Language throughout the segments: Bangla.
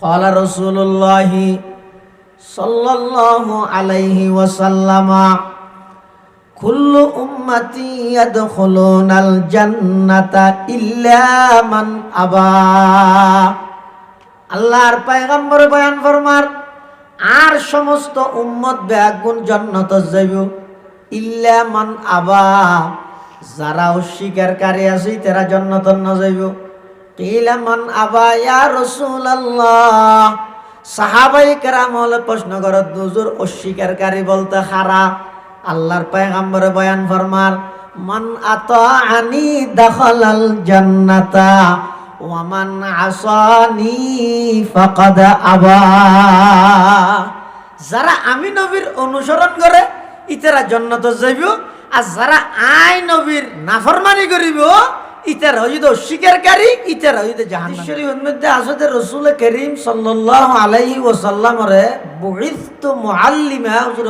قال رسول الله صلى الله عليه وسلم كل أمتي يدخلون الجنة إلا من أبى আল্লাহর পায়গম্বর বয়ান ফরমার আর সমস্ত উম্মত ব্যাগুন জন্নত যাইব ইল্লা মান আবা যারা অস্বীকারী আছে তারা জন্নত ন যাইব কিলা মান আবা ইয়া রাসূলুল্লাহ। সাহাবাই কেরাম হলে প্রশ্ন করত দুজুর অস্বীকারী বলতে খারা? আল্লাহর পায়গম্বর বয়ান ফরমার, মান আতাআনি দাখালাল জান্নাতা ওয়ামান আসানি ফাকাদ আবা। যারা আমি নবীর অনুসরণ করে, ইতারা জন্নত যাইব, আর যারা আই নবীর নাফরমানি করিব ইতার হইদ অস্বীকারী ইতার হইদ জাহান্নামের মধ্যে আসতে রসুল করিম সাল্লাল্লাহু আলাইহি ওয়াসাল্লামরে বুইস্তু মুআল্লিমা হুজুর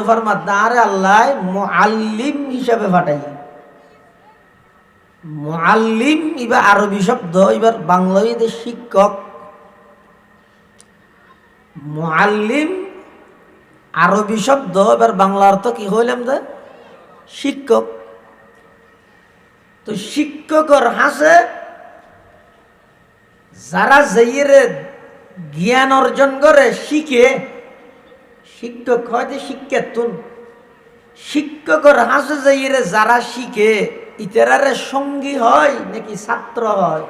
আল্লাহ হিসাবে পাঠাই মুআল্লিম ইবা আরবি শব্দ, এবার বাংলাতে শিক্ষক। মুআল্লিম আরবি শব্দ, এবার বাংলা অর্থ কি হইলাম যে শিক্ষক। তো শিক্ষকর হাসে, যারা যাইরে জ্ঞান অর্জন করে, শিখে, শিক্ষক হয়তো শিক্ষাতুন শিক্ষকর হাসে যাইরে যারা শিখে, ইতারারে সঙ্গী হয় নাকি ছাত্র হয়?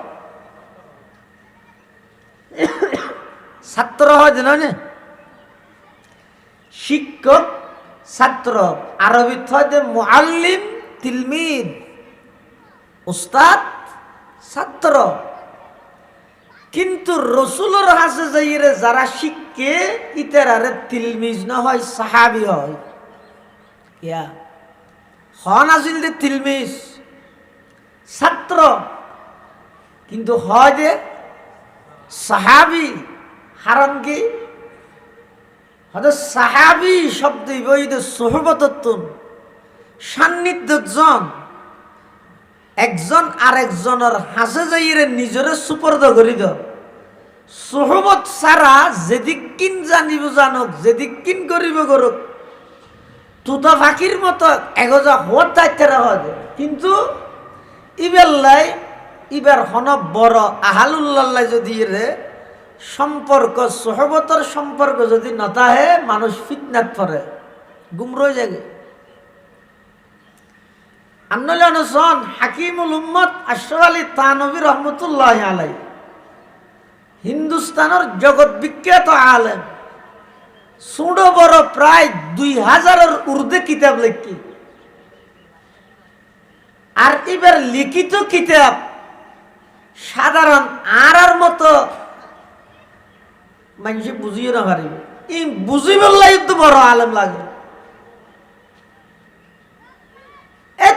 ছাত্র হয় জানো শিক্ষক, ছাত্র। আরবিত হয় যে মুআল্লিম তিলমিদ। উস্তাদ, ছাত্র। কিন্তু রসুলোর হাসে যাইরে যারা শিখকে ইতারারে তিলমিজ না হয়, সাহাবি হয়। ইয়া। হন আসিল যে তিলমিজ, ছাত্র। কিন্তু হয় যে সাহাবি হারণ কি? হয়তো সাহাবি শব্দ বৈধ বইতে সোহবতত্তুন সান্নিধ্যজন একজন আর একজনের হাসে যাইরে নিজরে সুপর্দ করি দ। সোহবত সারা যেদিক কিন জানিব জানক, যেদিক কিন করিব করুক, তুতা ফাঁকির মতো এগোজা হওয়ার দায়িত্ব হয় কিন্তু ইবেল্লাই, ইবার হন বড় আহালুল্লাহ যদি রে সম্পর্ক, সহবতর সম্পর্ক যদি নতাহে, মানুষ ফিটনাত পরে গুমরই জাগে আলী তানবী আলাই হিন্দুস্তানের জগৎ বিখ্যাত আলেম। সুড়ো বড় প্রায় দুই হাজারের উর্দে কিতাব লেখি। আর এবার লিখিত কিতাব সাধারণ আর আর মতো মানুষ বুঝিয়ে না পারিব। ই বুঝিবার তো বড় আলেম লাগে।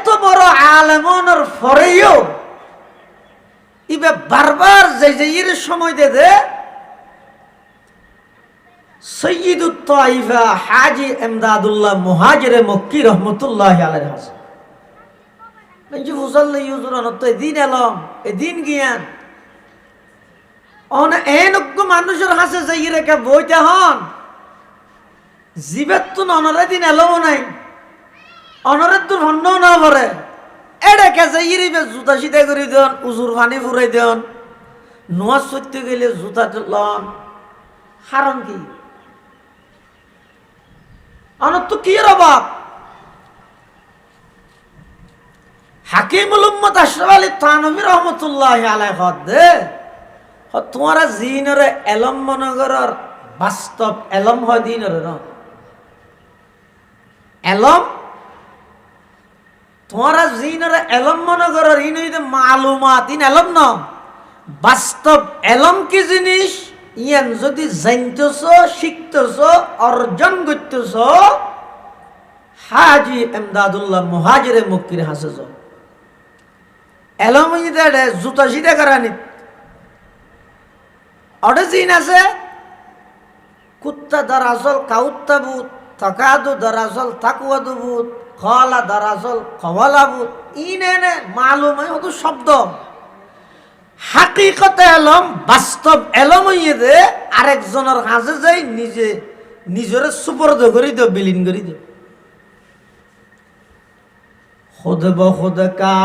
এত বড় আলেমনের ফরেও ইবে বারবার যে যে ইর সময় দে দে, সৈয়দুত তাইফা হাজি এমদাদুল্লাহ মুহাজিরে মক্কি রহমতুল্লাহ আলাইহি হাসান। তো এদিন এলম এদিন গিয়ান। অন এনেক মানুষের হাসে যাই বইতে হন জীবের তো দিন এলো নাই। অনরের হন্ড না ভরে। এডেকে যাই রিবে জুতা সিধা করে দেন, উজুর পানি ফুরাই দেন। নোয়া সত্যি গেলে জুতা লন হারণ কি? অনত তো কি অভাব? হাকিমুল উম্মত আশরাফ আলী থানবী রহমতুল্লাহ আলাই দে। জিনরে এলম মনগরর বাস্তব এলম হয় দিনরে এলম তোমারা জিনরে এলম মনগরর ইন হইতে মালুমাত, ইন এলম ন। বাস্তব এলম কি জিনিস? ইয়ান যদি জানতেছ, শিখতেছ, অর্জন করতেছ, হাজি এমদাদুল্লাহ মুহাজিরে মুক্তির হাসেছ এলম জুতা সিধা করানিত অডে জিন আছে, কুত্তা দরাজল কাউত্তাবুত তকাদু দরাজল তাকুয়াদুবুত খলা দরাজল কমলাবুত ইনে নে মালুম অত শব্দ হাকিকত এলম, বাস্তব এলম হইয়ে দে, আরেকজনের হাজে যাই নিজে, নিজরে সুপর্দ করি দে, বিলীন করি দে। খুদ ব খুদ কা,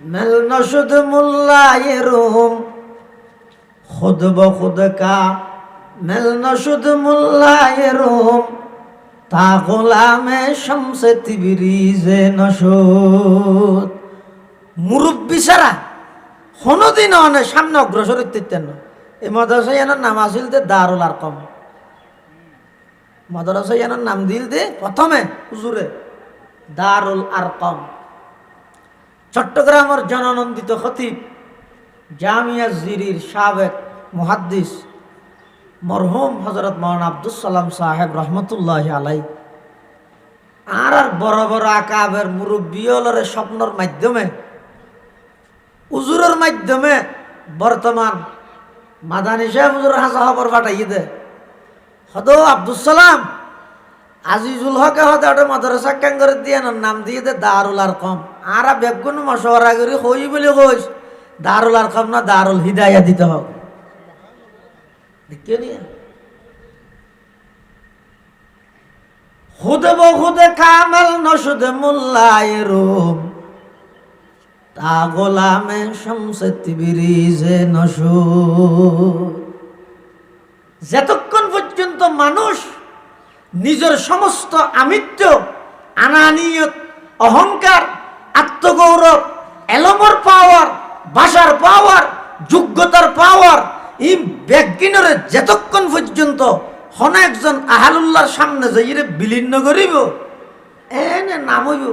মেল নসুদ মুল্লায়ে রুম খুদ ব খুদ কা, মেল নসুদ মুল্লায়ে রুম তা গোলামে শামসে তিবিরিজে নসুদ মুরব্বী সারা, কোনোদিন অনেক সামনে অগ্রসর হইতেন না। এই মদরসাইয়ানোর নাম আসিল দে দারুল আর কম মদরসাইয়ানোর নাম দিল দে প্রথমে হুজুরে দারুল আর কম চট্টগ্রামের জননন্দিত খতিব জামিয়া জিরির সাবেক মুহাদ্দিস মরহুম হজরত মৌলানা আব্দুল সালাম সাহেব রহমতুল্লাহ আলাই আর আর বড় বড় আকাবের মুরব্বীলরে স্বপ্নর মাধ্যমে, উজুরের মাধ্যমে বর্তমান মাদানী সাহেব হুজুর হাসা খবর পাঠাইয়ে দে। হদ আব্দুল সালাম আজিজুল হকে হতে ওটা মাদ্রাসা করে দিয়ে নাম দিয়ে দে দারুল আর কম আর বেগুন মশওয়ারা করি হই বলে কইস দারুল আর কম না দারুল হিদায়া দিতে হবে। দেখিও নিয়ে খুদে বহুদে কামাল নসুদে মোল্লায় রুম তা গোলামে শামসে তিবিরিজে নসুদ। যতক্ষণ পর্যন্ত মানুষ নিজের সমস্ত আমিত্ব, আনানিয়ত, অহংকার, আত্মগৌরব, এলমর পাওয়ার ভাষার পাওয়ার, যোগ্যতার পাওয়ার এই ব্যাগিনরে যতক্ষণ পর্যন্ত হন একজন আহালুল্লাহর সামনে যাইরে বিলীন করিব এনে নামইব।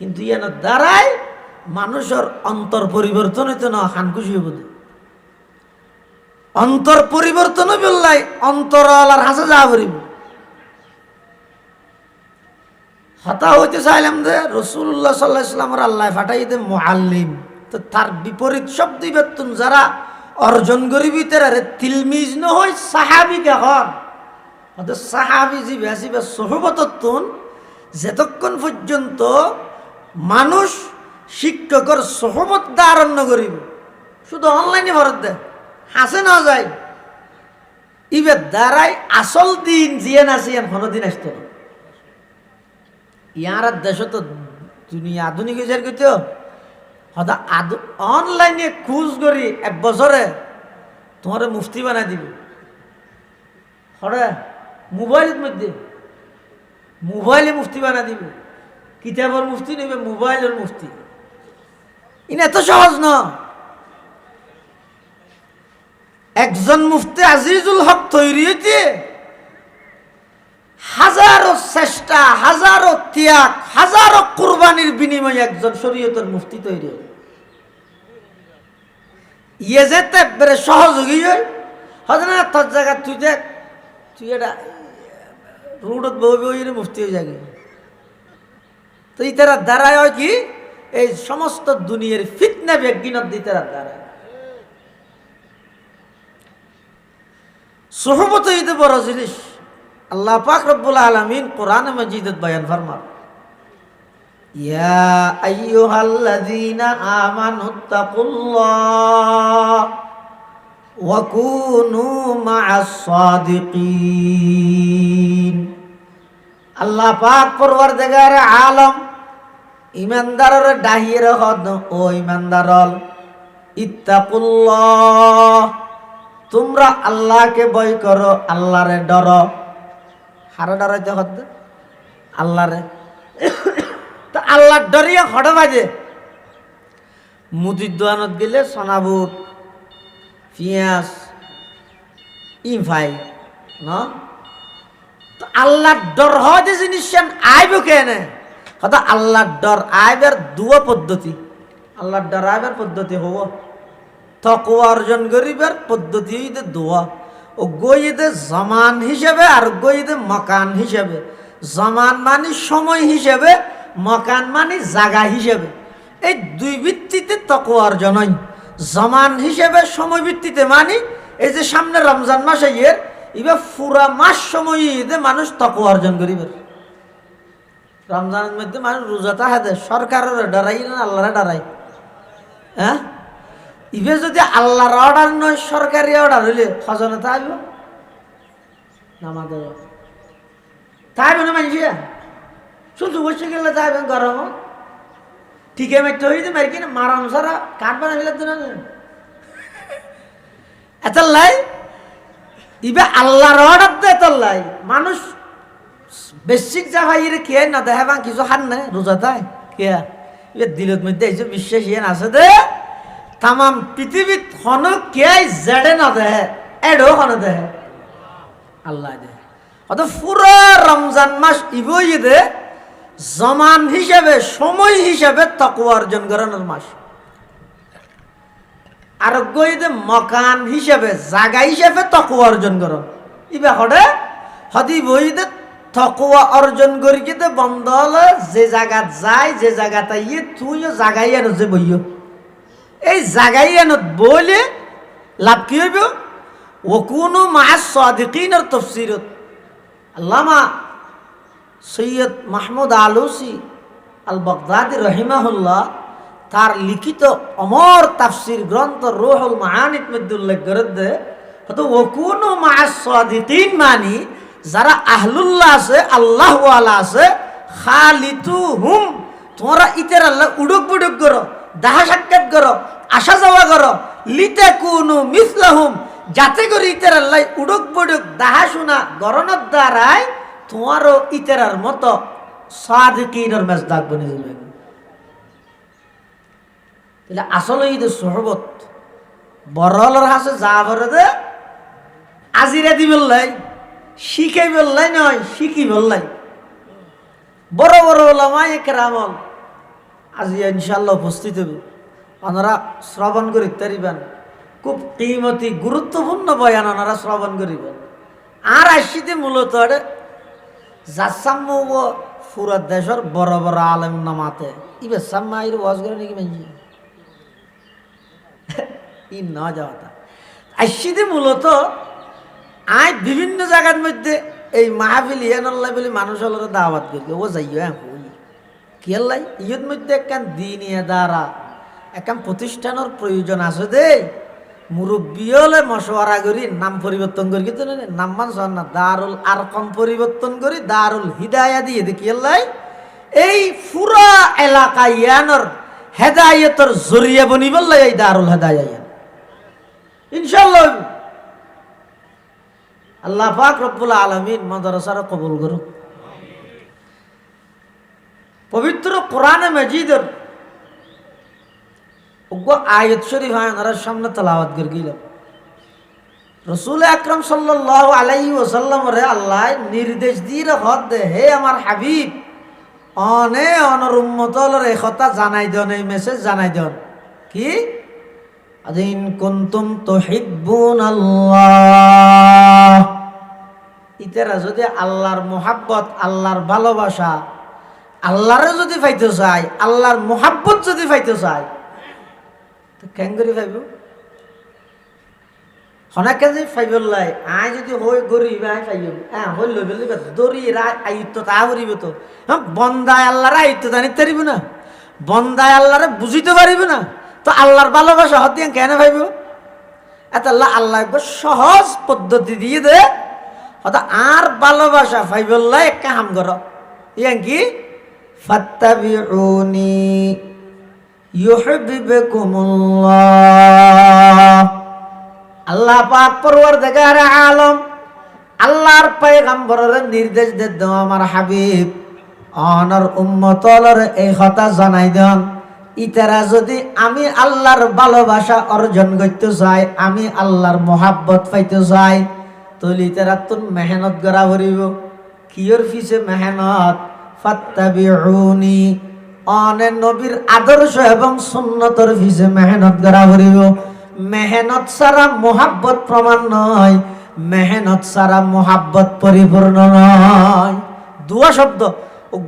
কিন্তু ইয়ান দ্বারাই মানুষের অন্তর পরিবর্তন হইতে না হান খুশি হইব। অন্তর পরিবর্তন বললাই অন্তরালার হাসে যা করিব। হতা হইতে চাইলাম যে রসুল্লাহ সাল্লাহ ইসলামের আল্লাহ ফাটাই দে মোহাল্লিম তো তার বিপরীত শব্দ বেতন যারা অর্জন করিবি তারা তিলমিজ নহয় সাহাবি দেখন সাহাবি জিবে আসিবে সহবতত্বন যতক্ষণ পর্যন্ত মানুষ শিক্ষকর সহবত আরণ্য করিব। শুধু অনলাইনে ভরত দেয় হাসে না যায়। ইবে দ্বারাই আসল দিন জিয়ে না সিয়ান কোনোদিন আসতো না। ইয়ার দেশ তো দুনিয়া আধুনিক হয়েছে কইতো আদু, অনলাইনে খুঁজ করি এক বছরে তোমার মুফতি বানাই দিবি। হরে মোবাইলের মধ্যে মোবাইলে মুফতি বানাই দিবি। কিতাবের মুফতি নেবে মোবাইলের মুফতি। ইন এত সহজ ন। একজন মুফতি আজিজুল হক তৈরি হইতে হাজারো চেষ্টা হাজারো ত্যাগ হাজারো কুরবানির বিনিময়ে একজন শরীয়তের মুফতি তৈরি হয় ইয়ে যেতে বেড়ে সহযোগী হয় হয়তো না তোর জায়গা তুই দেখ, তুই এটা, রোডত বই বই মুফতি হয়ে যাবে। তো ইতারা দ্বারায় হয় কি? এই সমস্ত দুনিয়ার ফিতনা বিজ্ঞানত দিতারা দ্বারায় সোহবত হইতে বড় জিনিস। আল্লাহ পাক রব্বুল আলামিন কোরআন মজিদত বয়ান ফরমান আল্লাহ পাক পরওয়ারদিগার আলম ইমানদারের ডাহিয়ে হদ, ও ইমানদারল ইত্তাকুল্লাহ, তোমরা আল্লাহকে বই করো, আল্লাহরে ডর। হারে ডরাইতে হদ, আল্লাহরে। তো আল্লাহ ডরিয়ে হড়ে বাজে। মুদির দোয়ানত গেলে সোনাবুট, পিঁয়াজ ই ভাই ন? তো আল্লাহর ডর হয় যে জিনিস আইব কেনে? হয়তো আল্লাহর ডর আইবার দুয়া পদ্ধতি। আল্লাহর ডর আইবার পদ্ধতি হব। তকুয়া অর্জন করিবার পদ্ধতি হইতে দোয়া। ও গইতে জমান হিসেবে আর গইতে মকান হিসেবে। জমান মানে সময় হিসেবে মকান মানে জাগা হিসেবে। এই দুই ভিত্তিতে তকুয়া অর্জন হয়। জমান হিসেবে সময় ভিত্তিতে মানে এই যে সামনে রমজান মাস ইয়ের এবার পুরা মাস সময় ঈদে মানুষ তকুয়া অর্জন করিবে। রমজানের মধ্যে মানুষ রোজা তাহাদে সরকারের ডরাই না আল্লাহরে ডরাই হ্যাঁ? ইবে যদি আল্লাহর অর্ডার নয়, সরকারি অর্ডার হইলে খজনে তা আইব নামাজ তাই মানে মানছি শুধু বসে গেলে যাইবে গরম ঠিকে মারতে হইতে মারি কিনা, মারাম সারা, কাঠ বানা ফেলে তো না লাই, ইবে আল্লাহর অর্ডার দে তোর লাই। মানুষ বেশিক যা ভাই রে কে না দেহে বা কিছু হান না রোজা তাই কে? ইবে দিলত মধ্যে এইসব বিশ্বাস ইয়ে আছে দে। তামাম পৃথিবীত হন কে জেডে না দেহে, এডো হন দেহে। আল্লাহ দেহে অত পুরো রমজান মাস ইবই দে। জমান হিসাবে, সময় হিসাবে তকুয়া অর্জন করানোর মাস আর গইদে মকান হিসাবে, জাগা হিসাবে তকুয়া অর্জন করো ইবে হডে হদি বইদে তকুয়া অর্জন করি কিন্তু বন্ধ হলে যে জায়গা যায়, যে জায়গা তাইয়ে তুইও জাগাই আনো যে বইও এই জাগাই আনো বলে লাভ কি হইব? ও কোনো মাস সাদিকিনের তফসিরত। আল্লামা Sayyid Mahmud Alusi al Baghdadi রহিমাহুল্লাহ তার লিখিত অমর তাফসির গ্রন্থ রোহুল মাহানিত মধ্যে করে হয়তো ও কোনো মাসিন মানি, যারা আহলুল্লাহ আছে আল্লাহ আছে খালিতু হুম তোমরা ইতের আল্লাহ উড়ুক বুড়ুক করো, দাহা সাক্ষাৎ করো আসা যাওয়া করো লিতে কোনো মিসলাহুম, যাতে করে ইতের আল্লাহ উড়ুক বুড়ুক, দাহা শোনা গরণের দ্বারায় তোমারও ইতেরার মতো সাদিকিনের মেজদাক বনে যাবে। তাহলে আসলে ঈদ সোহবত বরলর হাসে যা ভরে দে, আজিরা দি বললাই শিখাই বললাই নয়, শিখি বললাই। বড় বড় ওলামা একরামল আজি ইনশাল্লাহ উপস্থিত হবে ওনারা শ্রবণ করি তারিবেন খুব কিমতি গুরুত্বপূর্ণ বয়ান ওনারা শ্রবণ করিবেন। আর আসিতে মূলত দেশের বড় বড় আলেম নামাতে। ইবে সাম্মা আইর ওয়াজ করে নাকি মানছি ই ন যাওয়াটা মূলত আয় বিভিন্ন জায়গার মধ্যে এই মাহফিল ইয়ানাল্লাহ বলে মানুষ হলো দাওয়াত করি। ও যাইও হ্যাঁ হই। কেলাই ইয়র মধ্যে একখান দিন দ্বারা একখান প্রতিষ্ঠানের প্রয়োজন আছে দেই মুরব্বী হলে মশওয়ারা করি, নাম পরিবর্তন করি, কিন্তু নাম মান না, দারুল আর কম পরিবর্তন করি, দারুল হিদায়া দিয়ে দেখি এলাই এই পুরা এলাকা ইয়ানোর হেদায়তর জরিয়া বনি বললে এই দারুল হেদায়া ইয়ান। ইনশাল্লাহ আল্লাহ পাক রব্বুল আলমিন মাদ্রাসার কবুল করুক। পবিত্র কোরআনে মজিদের উগ্র আয়ত শরীফ আয়নার সামনে তালাওয়াত করে গেল রসুল আকরম সাল্লাহ আলাই ওসাল্লাম রে আল্লাহ, নির্দেশ দিয়ে হদ দে, হে আমার হাবিব, অনে অনর উম্মতলের এই জানাই দেন এই মেসেজ জানাই দেন কি? আদিন কুন্তুম তুহিব্বুন আল্লাহ। ইতারা যদি আল্লাহর মোহাব্বত, আল্লাহর ভালোবাসা, আল্লাহরে যদি পাইতে চায় আল্লাহর মোহাব্বত যদি পাইতে চায় তো কেন করে পাইব হনাকে যে লাই, আই যদি হই গরিব আই পাইব হ্যাঁ হই লই বলি দরি আয়ুত্ব তা করিব তো। হ্যাঁ বন্দায় আল্লাহর আয়ুত্ব জানিতে পারিব না। বন্দায় আল্লাহরে বুঝিতে পারিব না। তো আল্লাহর ভালোবাসা হতে কেন পাইব এত আল্লাহ আল্লাহ একবার সহজ পদ্ধতি দিয়ে দে। হয়তো আর ভালোবাসা ফাইবল্লাহ এক কাম কর ইয়ান কি? ফাত্তাবিউনি। আল্লাহ পাক পরওয়ারদিগার আলম, আল্লাহর পয়গম্বরের নির্দেশ দে দাও আমার হাবিব। অনর উম্মতলর এই কথা জানাই দেন। ইতারা যদি আমি আল্লাহর ভালোবাসা অর্জন করতে চাই, আমি আল্লাহর মোহাব্বত পাইতে চাই তলি তারা তোর মেহনত করা ভরিব। কিয়র ফিসে মেহনত? ফাত্তাবিউনি। অনে নবীর আদর্শ এবং সুন্নতর ফিসে মেহনত করা ভরিব মেহনত ছাড়া মোহাব্বত প্রমাণ নয়, মেহনত ছাড়া মোহাব্বত পরিপূর্ণ নয়। দুয়া শব্দ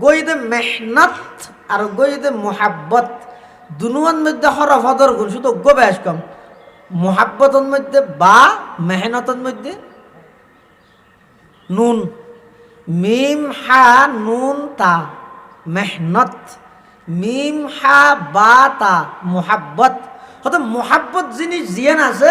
গইদে মেহনত আর গইদে মোহাব্বত, দুনুয়ার মধ্যে হরফ হদর গুণ, শুধু গো বেশ কম। মোহাব্বতের মধ্যে বা, মেহনতের মধ্যে নুন। মিম, হা, নুন, তা, মেহনত। মিম হা বা তা মোহাব্বত। হয়তো মহাব্বত জিনিস জিয়ান আছে,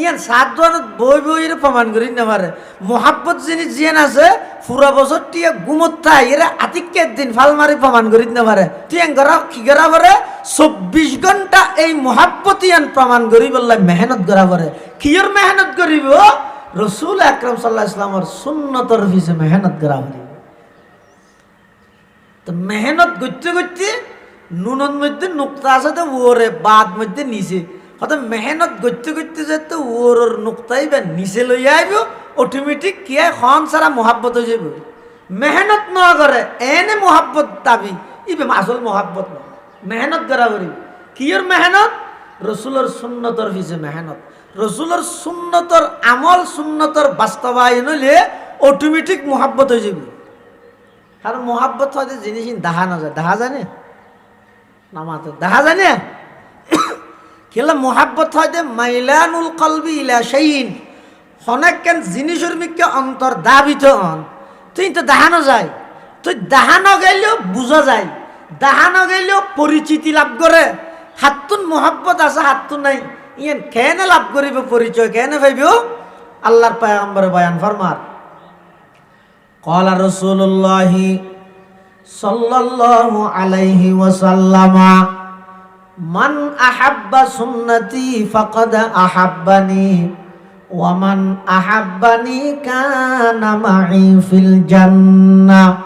ইয়ান সাত দোয়ানত বই বইয়ের প্রমাণ করি না পারে মহাব্বত জিনিস জিয়ান আছে পুরা বছর টিয়া গুমত থাই এরা আতিককে দিন ফাল মারি প্রমাণ করি না পারে টিয়াং করা কি করা পারে চব্বিশ ঘণ্টা এই মহাব্বত ইয়ান প্রমাণ করি বললে মেহনত করা পারে কিয়র মেহনত করিব রসুল আকরম সাল্লাহ ইসলামর সুন্নতর পিছে মেহনত করা পারিব তো মেহনত করতে করতে নুনের মধ্যে নুক্তা আছে তো ওরে বাদ মধ্যে নিচে। হয়তো মেহনত করতে করতে যে তো ওর নুক্তাই বা নিচে লই আইব অটোমেটিক কি হয়? খন সারা মহাব্বত হয়ে যাব মেহনত ন করে, এনে মহাব্বত দাবি ইবে আসল মহাব্বত ন। মেহনত করা করি। কিয়র মেহনত? রসুলোর সুন্নতর পিছে মেহনত। রসুলোর সুন্নতর আমল সুন্নতর বাস্তবায়ন হইলে অটোমেটিক মহাব্বত হয়ে যাবে কারণ মোহাব্বত হয়তো জিনিস দেখা না যায়। দেখা জানে? না মাত্র দেখা জানে? কেলা মোহাব্বত হয়তো মাইলানুল কলবি ইলা সেইন অনেক জিনিসের মিকে অন্তর দাবিত হন। তুই তো দেখানো যায়। তুই দেখানো গেলেও বুঝা যায়। দেখানো গেলেও পরিচিতি লাভ করে। হাতুন মোহাব্বত আছে হাতুন নাই। ইয়ান কেনে লাভ করিব পরিচয়? কেনে ভাইব আল্লাহর পায়গম্বর বয়ান ফরমার। قال رسول الله صلى الله عليه وسلم من أحب سنتي فقد أحبني ومن أحبني كان معي في الجنة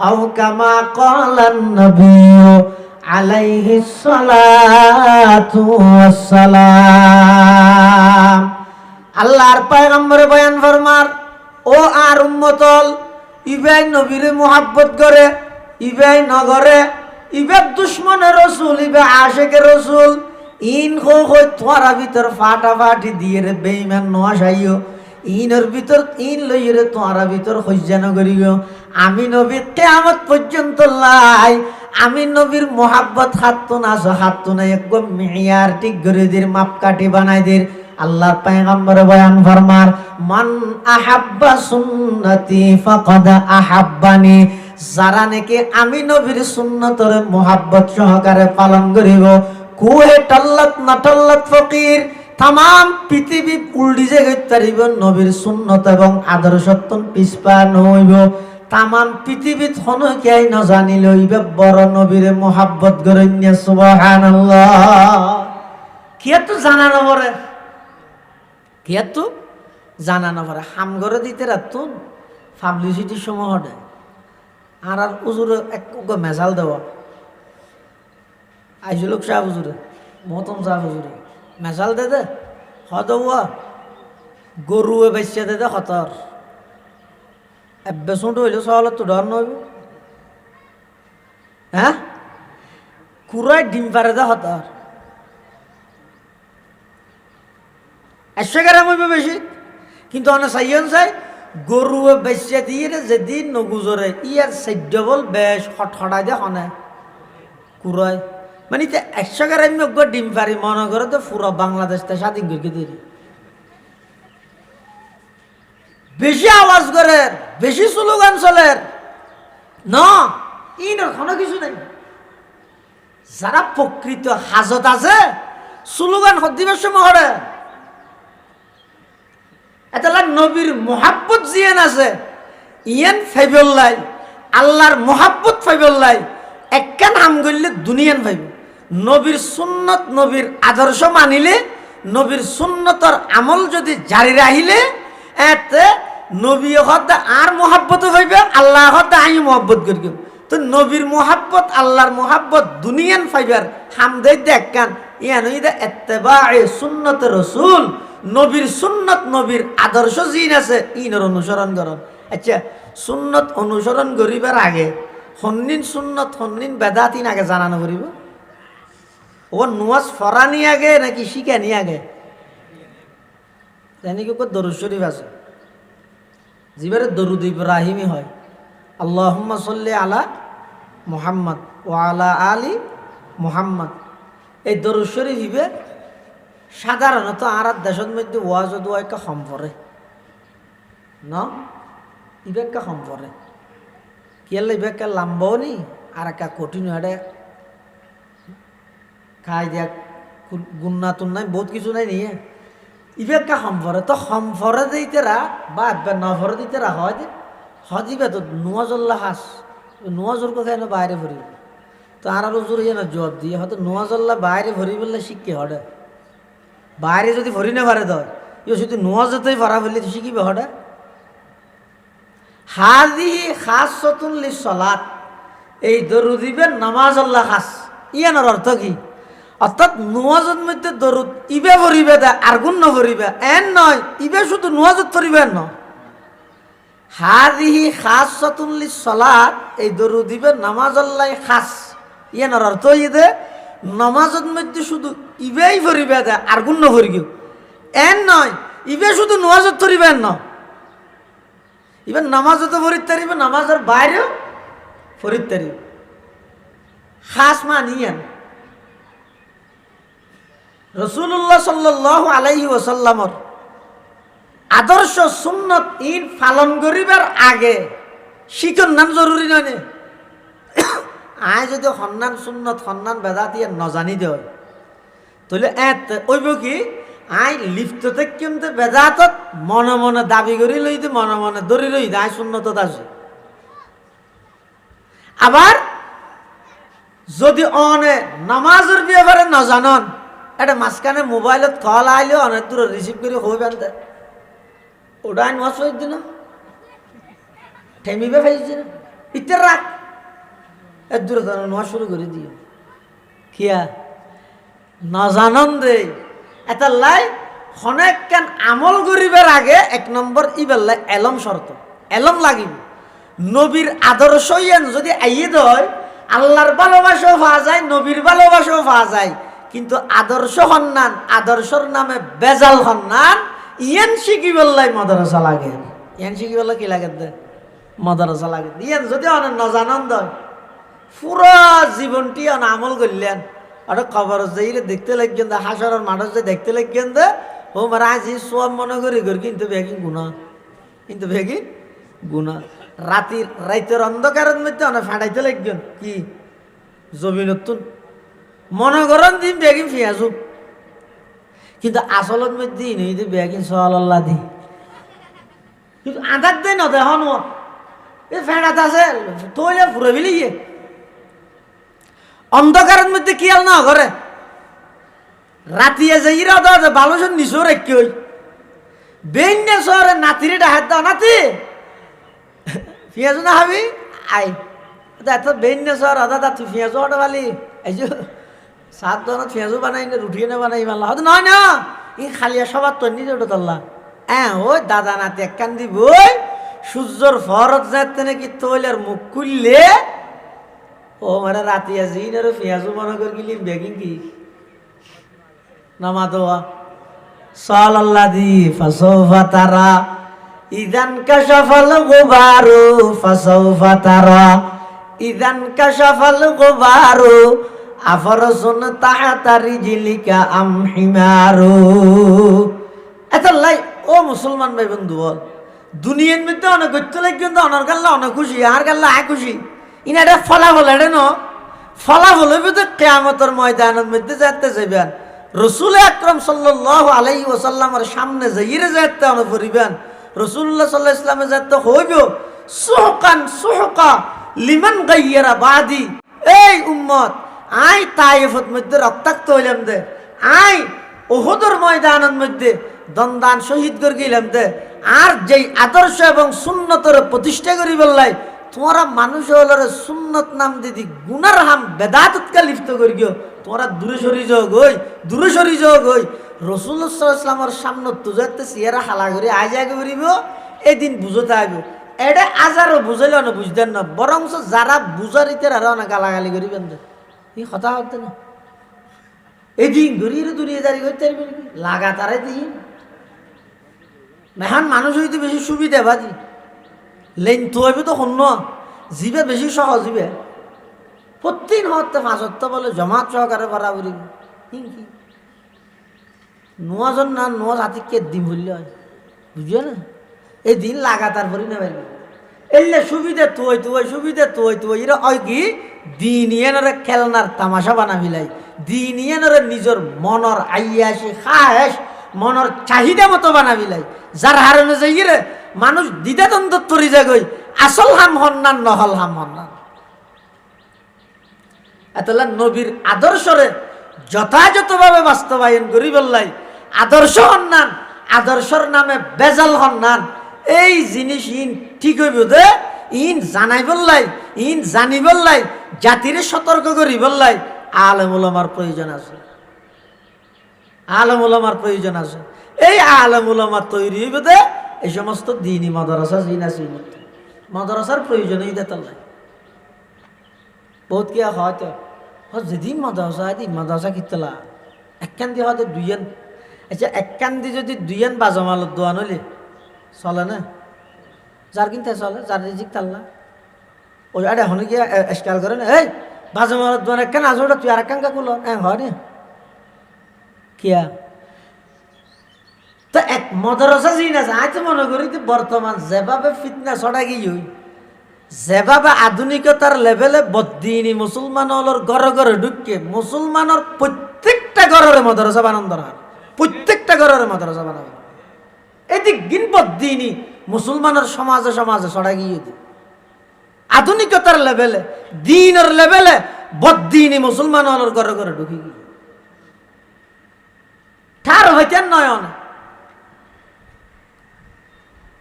أو كما قال النبي عليه الصلاة والسلام আল্লাহর পায়গম্বরে বয়ান ফরমার ও আর উম্মতল ইবাই নবীরে মোহাব্বত করে, ইবাই নগরে ইবার দুশ্মনে রসুল ইবে আশেকে রসুল। ইন হো হই তোরা ভিতর ফাটা ফাটি দিয়ে রে বেইমান নোয়াশাইও ইনের ভিতর ইন লই রে তোরা ভিতর হইজান করিও। আমি নবী কেয়ামত পর্যন্ত লাই। আমি নবীর মোহাব্বত হাত্তু না আছো হাত্তু না, একদম মেয়ার ঠিক করে দির মাপকাঠি বানাই দির। আল্লাহর পয়গম্বর বয়ান ফরমার, মান আহাব্বা সুন্নতি ফাকাদ আহাব্বানি যারা নাকি আমি নবীর সুন্নতর মোহাব্বত সহকারে পালন করিব, কুহে টল্লত না টল্লত ফকির তাম পৃথিবী উল্টি যে গত্যারিব নবীর সুন্নত এবং আদর্শত্বন পিছপা নহইব তাম পৃথিবীত হনকিয়াই নজানিল ইবে বড় নবীরে মোহাব্বত গরণ্য, সুবহানাল্লাহ। কিয়াতো জানা নবরে? কিয়াতো জানা নবরে হামগরে দিতে রাতুন পাবলিসিটির সময় হডে আর আর উজুরে এক মেজাল দেওয়া। আইসুলক শাহ হুজুরে, মহতম শাহ হুজুরে, মেজাল দে দে হদৌয়া গরুয়ে বেচিয়া দে দে হতর এব্বে শুনটো হইলে সহলে তো ডর নইব হ্যাঁ? কুরাই ডিম পারে দে হতর একশো হইবে বেশি। কিন্তু অনেক চাইন চাই গরুয়ে বেচিয়া দিয়ে যেদিন নগুজরে ইয়ার চৈধ্য বল বেশ হটহটাই দে হনে কুরাই। মানে তে একশো ডিম পারি মনে করে তো পুরো বাংলাদেশটা স্বাধীন করে দিলি। বেশি আওয়াজ করে, বেশি স্লোগান চলের ন, ইনর কোনো কিছু নাই। যারা প্রকৃত হাজত আছে, স্লোগান হদিবের সময় এটা নবীর মোহাব্বত জিয়ান আছে। ইয়ান ফাইবল্লাই আল্লাহর মোহাব্বত ফাইবল্লাই একখান হাম করলে দুনিয়ান ফাইব নবীর সুন্নত, নবীর আদর্শ মানিলে, নবীর সুন্নতর আমল যদি জারি রাখিলে এতে নবী হতে আর মোহাব্বত হইবে, আল্লাহ হতে আমি মোহাব্বত করি তো নবীর মোহাব্বত, আল্লাহর মোহাব্বত দুনিয়ান ফাইবার হামদাই দেখান ইয়ান এত্তেবা সুন্নত রসুল। নবীর সুন্নত, নবীর আদর্শ জিন আছে, ইনর অনুসরণ করন আচ্ছা সুন্নত অনুসরণ করিবার আগে সন্নিন সুন্নত সন্নিন বেদাতিন আগে জানানো করিব? ও নুয়াজ ফরানি আগে নাকি শিখানি আগে? তেনেকে কত দরুদ শরীফ আছে। যিবারে দরুদ ইব্রাহিমই হয়। আল্লাহুম্মা সাল্লি আলা মুহাম্মদ ও আলা আলী মুহাম্মদ। এই দরুদ শরীফ ইবে সাধারণত আর দেশের মধ্যে ওয়াজ দোয়া একটা কম পড়ে। ন? ইবে একটা কম পড়ে। কিয়ালে ইবে একটা লাম্বাও নি আর একটা কঠিন এটা। খাই দিয়া গুন্না তুন্নাই বহুত কিছু নাই নিয়ে। ইবেকা সম্পরে তো সম্পরে দিতেরা বা এবার নভরে দিতেরা হয় যে হজিবে তো নোয়াজল্লা হাস নোয়াজোর কথা এনে বাইরে ভরি। তো আর জোর ইয়ে না জবাব দিয়ে, হয়তো নোয়াজল্লা বাইরে ভরি বললে শিখকে হটে বাইরে যদি ভরি না পারে তো ইয়ে শুধু নোয়াজতেই ভরা বললে তো শিখিবে হটে হাদি খাস সতুল্লি সলাত এই দরুদিবের নামাজ আল্লাহ খাস। ইয়ানোর অর্থ কি? অর্থাৎ নোয়াজত মধ্যে দরুদ ইবে ভরিবে দে, আর গুণ নভরিবে এন নয়, ইবে শুধু নোয়াজত ভরিবে ন হাদিহি খাস সতুল্লি সলাত এই দরুদিবে নামাজ আল্লাহ খাস। ইয়ানোর অর্থ ই দে? নামাজত মধ্যে শুধু ইবেই ভরিবে দে, আর গুণ নভরিব এন নয়, ইবে শুধু নোয়াজত ধরিবে ন। ইবেন নামাজও তো ফরিদ তারিবে নামাজের বাইরেও ফরিদ তারিব খাস মানিয়েন রসুল্লাহ সাল্লাহ আলাইহি ওসাল্লামর আদর্শ সুন্নত ঈদ পালন করিবার আগে শিখন নাম জরুরি নয় আয় যদি সন্ধান সুন্নত সন্ধান বেদা দিয়ে নজানি দেয় তাহলে এত ওইব কি? আই লিফটতে কিন্তু বেদাতত মনে মনে দাবি করি লইতে, মনে মনে ধরি লই আই শূন্যত আছে। আবার, যদি অনে নামাজের ব্যাপারে নজানন, এটা মাঝখানে মোবাইলত কল আইলেও অনেক দূর রিসিভ করে হয়ে বেঁধে ওটা আইন ওয়াশ হয়ে দিন ঠেমিবে ফেলছি না? ইত্যার রাখ এর দূরে তারা নোয়া শুরু করে দিও। কিয়া? নজানন দেয় এটা লাই হনেক কেন আমল করিবার আগে এক নম্বর ইবেল্লাই এলম শর্ত। এলম লাগিব। নবীর আদর্শ যদি আইয়ে দয় আল্লাহর ভালোবাসাও পাওয়া যায়, নবীর ভালোবাসাও পাওয়া যায়। কিন্তু আদর্শ সন্ধান আদর্শর নামে বেজাল সন্ধান ইয়ান শিখি বললাই মদরসা লাগে। ইয়ান শিখি বললে কি লাগে দে? মদরসা লাগে। ইয়ান যদি অনেক নজানন্দ পুরো জীবনটি অন আমল করলেন। আর খবর যাইলে দেখতে লাগছেন দে, হাসরের মানুষ যে দেখতে লাগছেন দে, ও মারা আজি সব মনে করি করি, কিন্তু বেগি গুণা। কিন্তু বেগি গুণা। রাতির, রাইতের অন্ধকারের মধ্যে অনেক ফাটাইতে লাগছেন। কি? জমিনতুন মনে করেন দিন বেগিন ফিয়াজু কিন্তু আসলত মধ্যে নেই যে বেগিন সল্লাহ দি। কিন্তু আধার দেয় না দেখ এ ফেড়াত আছে তৈলে ফুরে বিলিয়ে অন্ধকারের মধ্যে কি না করে রাতিয়া যাই দাও ভালো সব নিশো রেখে ওই। বেন্যা শহরে নাতিরে ডাহাত দাও নাতি! পিঁয়াজ না হাবি? আই এত বেন্যা শহর, আদা দা, তুই পিঁয়াজও হটে ভালি। এই যে সাত দনত পিঁয়াজও বানাই না, রুটি এনে বানাই মারলা। হয়তো নয় না ই খালিয়া সবার তো নিজে ওটা তোল্লা হ্যাঁ ওই দাদা নাতি এক কান দিব সূর্যর ফরত যাতে নাকি তৈলের মুখ খুললে ও মানে রাতি আছে ইনারও পেঁয়াজও মনে করে গেলি বেগিং কি নামা দোয়া সাল আল্লাহ দি ফাসৌফা তারা, ইদান কাশাফাল গোবারু ফাসৌফা তারা, ইদান কাশাফাল গোবারু, আফরসুন তাহাতা রিজিলিকা আম হিমারু এত লাই, ও মুসলমান ভাই বন্ধু, বল। দুনিয়ার মধ্যে অনেক গত্য লাগবে অনেক গাল্লা অনেক খুশি, আর গাল্লা আয় খুশি। ইনা এটা ফলাফল এটা ন? ফলাফল হইবে তো কেয়ামতের ময়দানের মধ্যে যাতে যাবেন রসুল আকরম সাল্লাহ আলাই ওসাল্লামের সামনে যাইরে যাতে অন করিবেন রসুল্লাহ সাল্লাহ ইসলামে যাতে হইব, সোহকান সোহকা লিমান গাইয়েরা বাদি। এই উম্মত, আই তাইফত মধ্যে রক্তাক্ত হইলাম দে। আই ওহদর ময়দানের মধ্যে দন্দান শহীদ করে গেলাম দে। আর যেই আদর্শ এবং সুন্নতর প্রতিষ্ঠা করি বললাই তোমরা মানুষ হলরে সুন্নত নাম দিদি গুনার হাম বেদাতকে লিপ্ত করি গিয়ে। তোমরা দূরে সরি যাও গই দূরে সরি যাও গই রসুল্লাহামের সামনে তুজাতে সিয়ারা হালা করে আজ আগে করিব, এদিন বুঝতে আইব। এটা আজারও বুঝাইলে না, বুঝতেন না বরং যারা বুঝার ইতে আর না গালাগালি করিবেন যে। ই কথা হতে না। এদিন ঘুরিয়ে দূরিয়ে দাঁড়িয়ে করতে পারবেন লাগাতারে দিন। মেহান মানুষ হইতে বেশি সুবিধা বাজি লেন হইবে তো শূন্য। জিবে বেশি সহজ জিবে। প্রত্যেক হতে মাসত্ব বলে জমাত সহকারে করি কি? নোয়াজন না নোয়া জাতিকে দিম বললে হয়। বুঝিও না? এই দিন লাগাতার ভরি না পারবি এলে সুবিধে তুই তুই, সুবিধে তুই তুই। এরা হয় কি? দিন এনারে খেলনার তামাশা বানাবিলাই দিন ইয়ানরে নিজের মনর আইয়াসি খাহেস মনর চাহিদা মতো বানাবিলাই যার হারণে যাই রে মানুষ দ্বিধাদ্বন্দ্ব তরি যাগই আসল হাম হন্নান নহল হাম হন্নান এতলা নবীর আদর্শরে যথাযথভাবে বাস্তবায়ন করি বললাই আদর্শ হন্নান আদর্শর নামে বেজাল হন্নান এই জিনিস ইন ঠিক হইব দে ইন জানাই বললাই ইন জানি বললাই জাতিরে সতর্ক করি বললাই আলেম ওলামার প্রয়োজন আছে। আলেম ওলামার প্রয়োজন আছে। এই আলেম ওলামা তৈরি হইব দে এই সমস্ত দিনই মাদ্রাসা জিন আছে মাদ্রাসার প্রয়োজনই দেতাল নাই বহুত কিয়া হয়তো যেদিন মাদ্রাসা দিন মাদ্রাসা কিতলা একখান দিয়ে হয়তো দুইয়ান। আচ্ছা একখান দিয়ে যদি দুইয়ান বাজমালত দোয়ান হলে চলে না? যার কিনতে চলে, যার রিজিক তাল্লা ওই আরে হনে গিয়া করে না? এই বাজমালত দোয়ান একখান আজ তুই আর একখান কাকুল হ্যাঁ হয় রে কিয়া? তো এক মদরসা জিন আছে আজ মনে করি যে বর্তমান যেভাবে ফিতনা ছড়া গিয়ে যেভাবে আধুনিকতার লেভেলে বদিনী মুসলমান হলোর ঘরে ঘরে ঢুকে মুসলমানের প্রত্যেকটা ঘরের মদরসা বানান দরকার। প্রত্যেকটা ঘরের মদরসা বানাবে। এদিক গিন বদিনী মুসলমানের সমাজে সমাজে ছড়া গিয়ে দি আধুনিকতার লেভেলে, দিনের লেভেলে বদিনী মুসলমান হলোর ঘরে ঘরে ঢুকে গিয়ে। ঠার হইতেন নয়ন।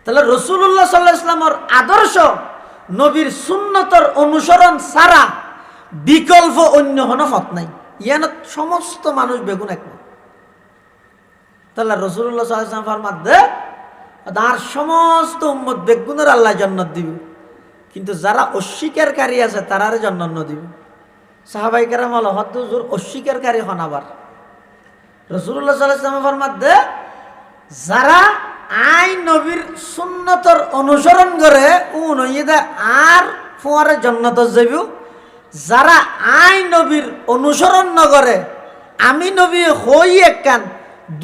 তাহলে রসুল্লাহ সাল্লাহ ইসলামর আদর্শ নবীর সুন্নতর অনুসরণ ছাড়া বিকল্প অন্য হন হত নাই। ইয়ান সমস্ত মানুষ বেগুন একমত। তাহলে রসুল্লাহ সাল্লাম ফরমাত তার সমস্ত উম্মত বেগুনের আল্লাহ জন্নত দিব। কিন্তু যারা অস্বীকারী আছে তারারে জন্ম দিব। সাহাবাই কেরাম হল হত অস্বীকারী হন আবার। রসুল্লাহ সাল্লাম ফরমাত দে যারা আই নবীর সুন্নতর অনুসরণ করে, উন ইদা আর ফুয়ারে জন্নত যাইব। যারা আই নবীর অনুসরণ নগরে আমি নবী হই একখান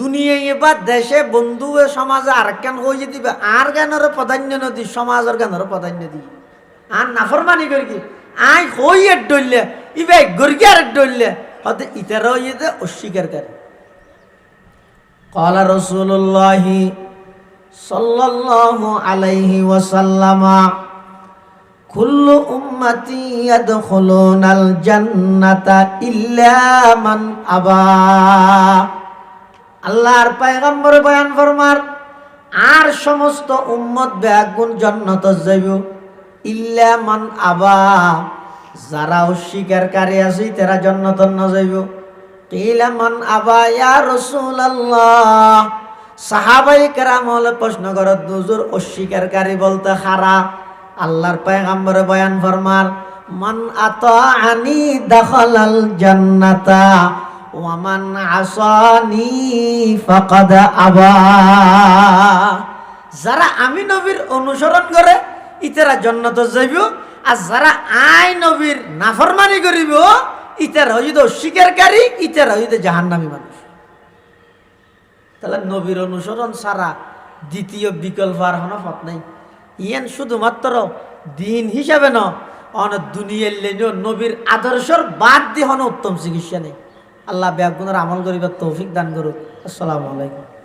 দুনিয়ায় এবার দেশে, বন্ধু সমাজে আর একখান হয়ে দিবে, আর গানের প্রাধান্য নদী সমাজের গানের প্রাধান্য দি আর নাফরমানি করি কি? আই হই এক ডললে ইবে গর্গি আর এক ডললে হতে ইতারা হয়ে দে অস্বীকার করে। قال رسول الله صلى الله عليه وسلم كل أمتي يدخلون الجنة إلا من أبى আল্লাহর পায়গম্বর বয়ান ফরমার আর সমস্ত উম্মত বেগুন জন্নত যাইব ইল্লা মান আবা যারা অস্বীকারী আছে তারা জন্নত ন যাইব কিলা মান আবা ইয়া রাসূলুল্লাহ। সাহাবাই কেরাম হলে প্রশ্ন করত দুজুর অস্বীকারী বলতে খারা? আল্লাহর পায়গাম্বরে বয়ান ফরমার মান আতাআনি দাখালাল জান্নাতা, ওয়া মান আসানি ফাকাদ আবা। যারা আমি নবীর অনুসরণ করে, ইতারা জান্নাত যাইব, আর যারা আই নবীর নাফরমানি করিব ইতারা হইতে অস্বীকারী, ইতারা হইতে জাহান্নামী মানুষ। তাহলে নবীর অনুসরণ ছাড়া দ্বিতীয় বিকল্প আর হন পথ নাই। ইয়ান শুধুমাত্র দিন হিসাবে ন অন নবীর আদর্শর বাদ দিয়ে হন উত্তম চিকিৎসা নেই। আল্লাহ ব্যাগুনের আমল করিবার তৌফিক দান করুক। আসসালামু আলাইকুম।